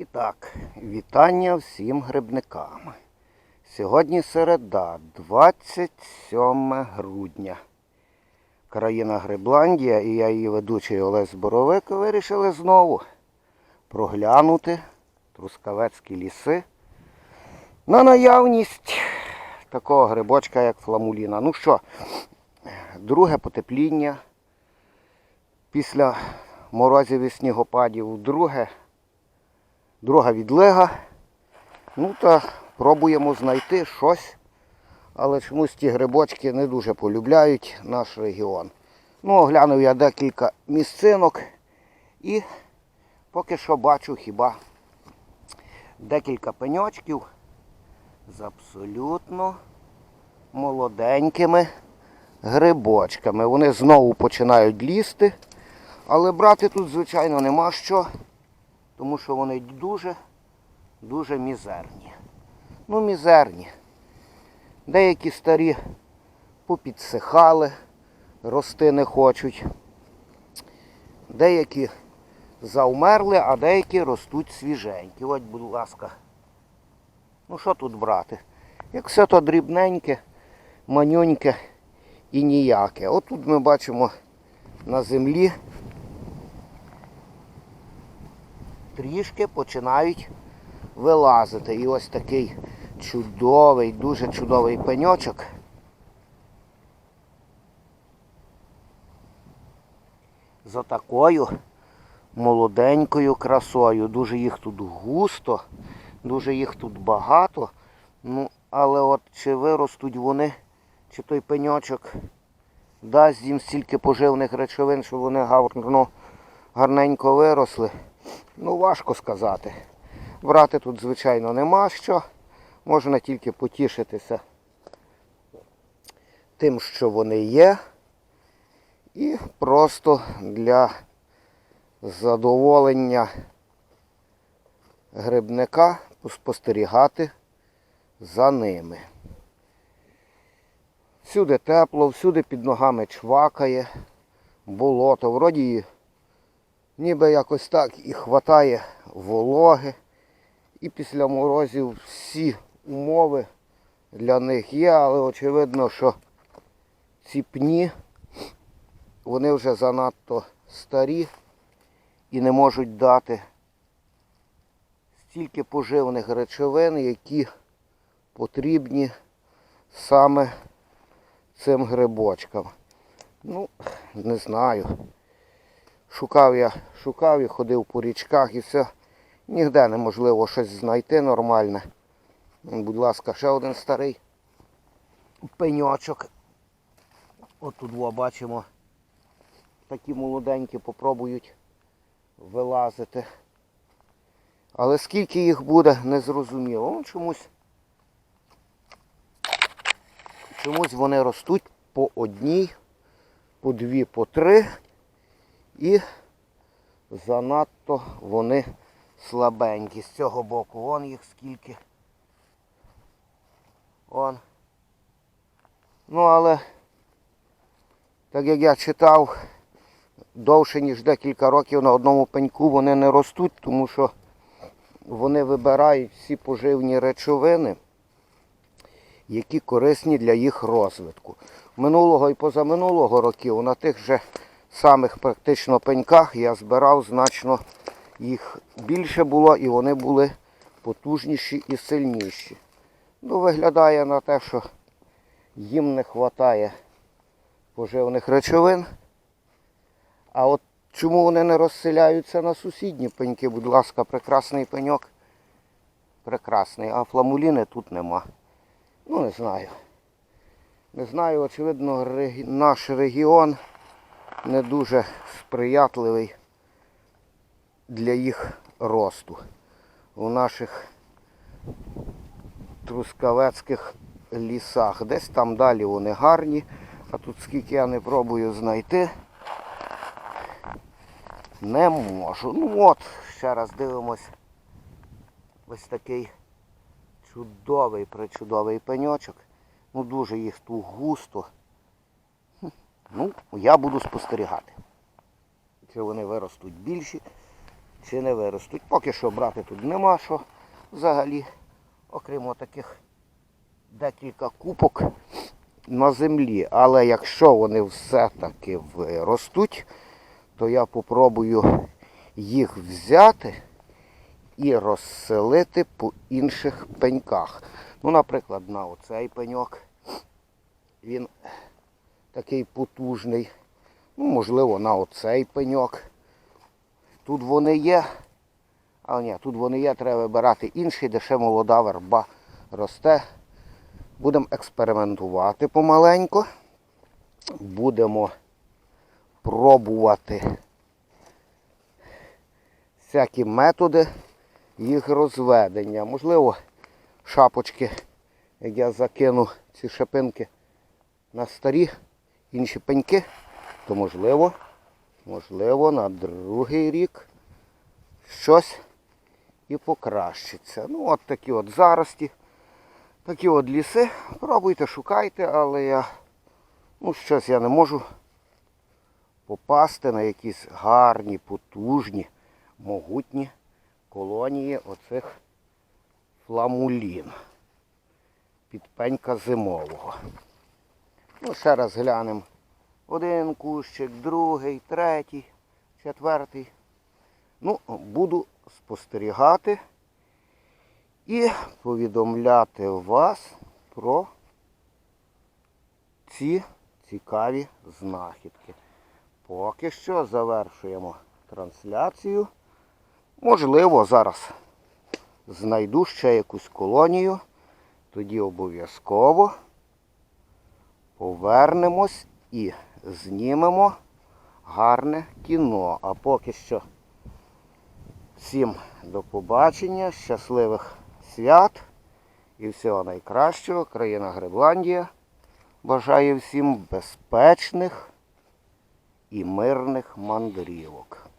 І так, вітання всім грибникам. Сьогодні середа, 27 грудня. Країна Грибландія і я її ведучий Олесь Боровик вирішили знову проглянути трускавецькі ліси на наявність такого грибочка, як фламуліна. Ну що, друге потепління після морозів і снігопадів, друге друга відлега. Ну та пробуємо знайти щось. Але чомусь ті грибочки не дуже полюбляють наш регіон. Ну, оглянув я декілька місцинок і поки що бачу хіба декілька пеньочків з абсолютно молоденькими грибочками. Вони знову починають лізти, але брати тут, звичайно, нема що тому що вони дуже, дуже мізерні. Ну, мізерні. Деякі старі попідсихали, рости не хочуть. Деякі завмерли, а деякі ростуть свіженькі. Ось, будь ласка. Ну що тут брати? Як все то дрібненьке, манюньке і ніяке. От тут ми бачимо на землі трішки починають вилазити. І ось такий чудовий, дуже чудовий пеньочок. З отакою молоденькою красою. Дуже їх тут густо, дуже їх тут багато. Ну, але от чи виростуть вони, чи той пеньочок дасть їм стільки поживних речовин, щоб вони гарно, гарненько виросли. Ну, важко сказати. Брати тут, звичайно, нема що. Можна тільки потішитися тим, що вони є. І просто для задоволення грибника спостерігати за ними. Всюди тепло, всюди під ногами чвакає, болото. Вроді ніби якось так і хватає вологи. І після морозів всі умови для них є, але очевидно, що ці пні, вони вже занадто старі і не можуть дати стільки поживних речовин, які потрібні саме цим грибочкам. Ну, не знаю. Шукав я, шукав і ходив по річках і все. Ніде неможливо щось знайти нормальне. Будь ласка, ще один старий пеньочок. От тут во, бачимо. Такі молоденькі попробують вилазити. Але скільки їх буде, не зрозуміло. Вон чомусь, чомусь вони ростуть по одній, по дві, по три. І занадто вони слабенькі. З цього боку вон їх скільки. Вон. Ну але, так як я читав, довше ніж декілька років на одному пеньку вони не ростуть, тому що вони вибирають всі поживні речовини, які корисні для їх розвитку. Минулого і позаминулого років на тих же самих практично пеньках я збирав значно їх більше було і вони були потужніші і сильніші. Ну, виглядає на те, що їм не вистачає поживних речовин. А от чому вони не розселяються на сусідні пеньки, будь ласка, прекрасний пеньок. Прекрасний, а фламуліни тут нема. Ну, не знаю. Не знаю, очевидно, наш регіон не дуже сприятливий для їх росту. У наших трускавецьких лісах. Десь там далі вони гарні, а тут скільки я не пробую знайти, не можу. Ну от, ще раз дивимось. Ось такий чудовий, причудовий пеньочок. Ну дуже їх тут густо. Ну, я буду спостерігати. Чи вони виростуть більші, чи не виростуть. Поки що брати тут нема що взагалі, окрім таких декілька купок на землі. Але якщо вони все-таки виростуть, то я попробую їх взяти і розселити по інших пеньках. Ну, наприклад, на оцей пеньок. Він такий потужний. Ну, можливо, на оцей пеньок. Тут вони є. Але ні, тут вони є, треба вибирати інший, де ще молода верба росте. Будемо експериментувати помаленько. Будемо пробувати всякі методи їх розведення. Можливо, шапочки, як я закину ці шипинки на старі інші пеньки, то можливо, можливо, на другий рік щось і покращиться. Ну, от такі от зарості, такі от ліси. Пробуйте, шукайте, але я, ну, щось я не можу попасти на якісь гарні, потужні, могутні колонії оцих фламулін. Підпенька зимового. Ну, ще раз глянемо. Один кущик, другий, третій, четвертий. Ну, буду спостерігати і повідомляти вас про ці цікаві знахідки. Поки що завершуємо трансляцію. Можливо, зараз знайду ще якусь колонію. Тоді обов'язково повернемось і знімемо гарне кіно. А поки що всім до побачення, щасливих свят і всього найкращого. Країна Гребландія бажає всім безпечних і мирних мандрівок.